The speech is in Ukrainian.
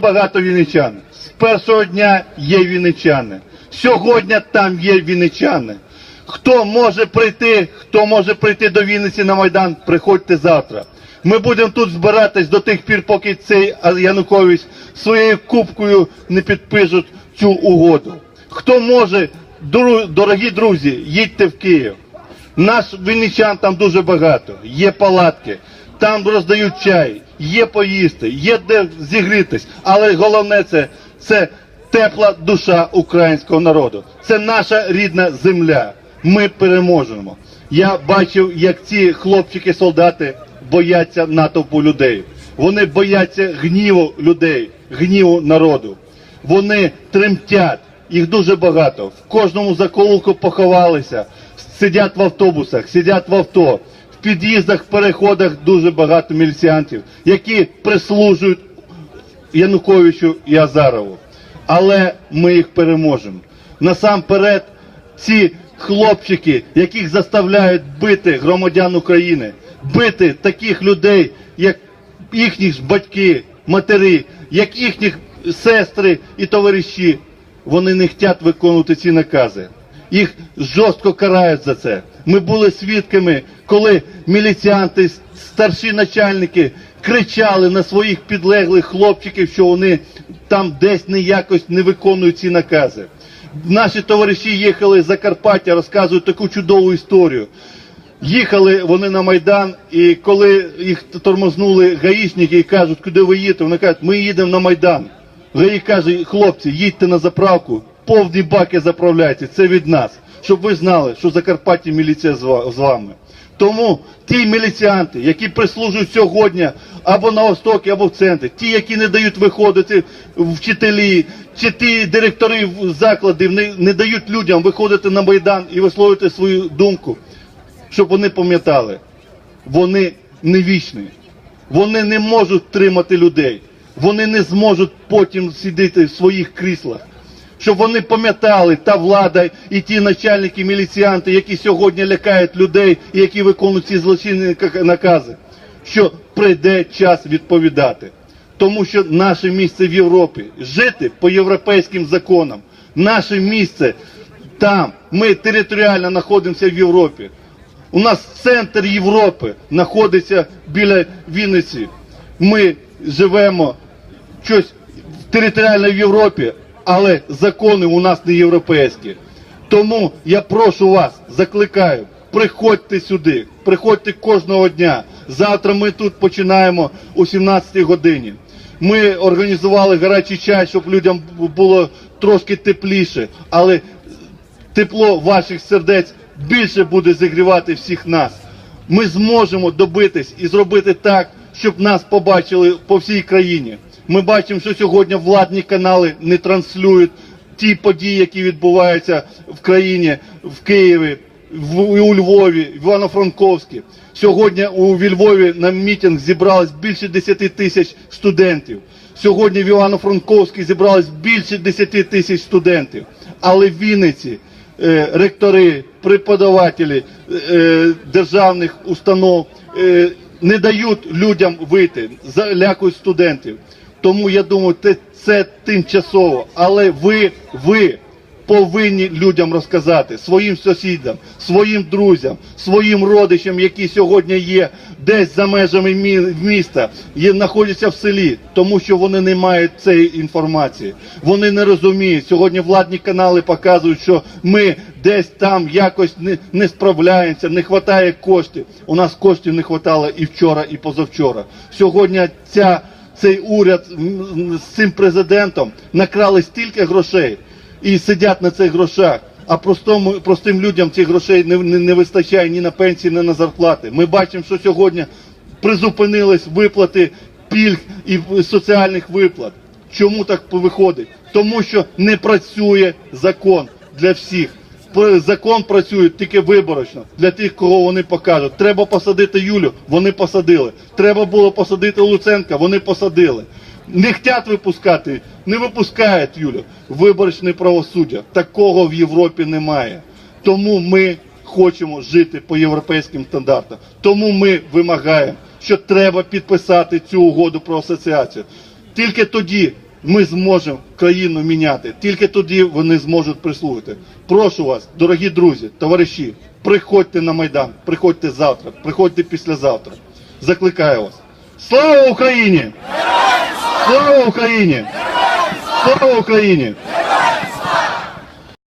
багато вінничан. З першого дня є вінничани. Сьогодні там є вінничани. Хто може прийти, хто може прийти до Вінниці на Майдан, приходьте завтра. Ми будемо тут збиратись до тих пір, поки цей Янукович своєю кубкою не підпишуть цю угоду. Хто може, дорогі друзі, їдьте в Київ. Наш вінничан там дуже багато. Є палатки, там роздають чай, є поїсти, є де зігрітись. Але головне це, це тепла душа українського народу. Це наша рідна земля. Ми переможемо. Я бачив, як ці хлопчики-солдати бояться натовпу людей. Вони бояться гніву людей, гніву народу. Вони тремтять, їх дуже багато. В кожному заколуку поховалися, сидять в автобусах, сидять в авто. Під'їздах, переходах дуже багато міліціантів, які прислужують Януковичу і Азарову. Але ми їх переможемо. Насамперед, ці хлопчики, яких заставляють бити громадян України, бити таких людей, як їхні ж батьки, матері, як їхніх сестри і товариші, вони не хочуть виконувати ці накази. Їх жорстко карають за це. Ми були свідками, коли міліціанти, старші начальники кричали на своїх підлеглих хлопчиків, що вони там десь не якось не виконують ці накази. Наші товариші їхали з Закарпаття, розказують таку чудову історію. Їхали вони на Майдан, і коли їх тормознули гаїшники і кажуть, куди ви їдете, вони кажуть, ми їдемо на Майдан. Гаї каже, хлопці, їдьте на заправку, повні баки заправляйте, це від нас. Щоб ви знали, що в Закарпатті міліція з вами. Тому ті міліціанти, які прислужують сьогодні або на Востокі, або в центрі, ті, які не дають виходити вчителі, чи ті директори закладів не, не дають людям виходити на Майдан і висловити свою думку, щоб вони пам'ятали, вони не вічні. Вони не можуть тримати людей. Вони не зможуть потім сидіти в своїх кріслах. Щоб вони пам'ятали та влада і ті начальники, міліціянти, які сьогодні лякають людей і які виконують ці злочинні накази, що прийде час відповідати. Тому що наше місце в Європі жити по європейським законам. Наше місце там. Ми територіально знаходимося в Європі. У нас центр Європи знаходиться біля Вінниці. Ми живемо щось територіально в Європі, але закони у нас не європейські. Тому я прошу вас, закликаю, приходьте сюди, приходьте кожного дня. Завтра ми тут починаємо о 17 годині. Ми організували гарячий чай, щоб людям було трошки тепліше, але тепло ваших сердець більше буде зігрівати всіх нас. Ми зможемо добитись і зробити так, щоб нас побачили по всій країні. Ми бачимо, що сьогодні владні канали не транслюють ті події, які відбуваються в країні, в Києві, в, у Львові, в Івано-Франковській. Сьогодні у Львові на мітинг зібралось більше 10 тисяч студентів. Сьогодні в Івано-Франковській зібралось більше 10 тисяч студентів. Але в Вінниці е, ректори, преподавателі е, державних установ е, не дають людям вийти, залякують студентів. Тому я думаю, це, це тимчасово. Але ви, ви повинні людям розказати своїм сусідам, своїм друзям, своїм родичам, які сьогодні є десь за межами мі- міста, є, знаходяться в селі, тому що вони не мають цієї інформації. Вони не розуміють. Сьогодні владні канали показують, що ми десь там якось не, не справляємося, не вистачає коштів. У нас коштів не вистачало і вчора, і позавчора. Сьогодні ця цей уряд з цим президентом накрали стільки грошей і сидять на цих грошах. А простому, простим людям цих грошей не, не, не вистачає ні на пенсії, ні на зарплати. Ми бачимо, що сьогодні призупинились виплати пільг і соціальних виплат. Чому так виходить? Тому що не працює закон для всіх. Закон працює тільки виборочно для тих, кого вони покажуть. Треба посадити Юлю, вони посадили. Треба було посадити Луценка, вони посадили. Не хочуть випускати, не випускають Юлю. Виборочне правосуддя. Такого в Європі немає. Тому ми хочемо жити по європейським стандартам. Тому ми вимагаємо, що треба підписати цю угоду про асоціацію. Тільки тоді ми зможемо країну міняти. Тільки тоді вони зможуть прислухати. Прошу вас, дорогі друзі, товариші, приходьте на Майдан, приходьте завтра, приходьте післязавтра. Закликаю вас. Слава Україні! Слава Україні! Слава Україні!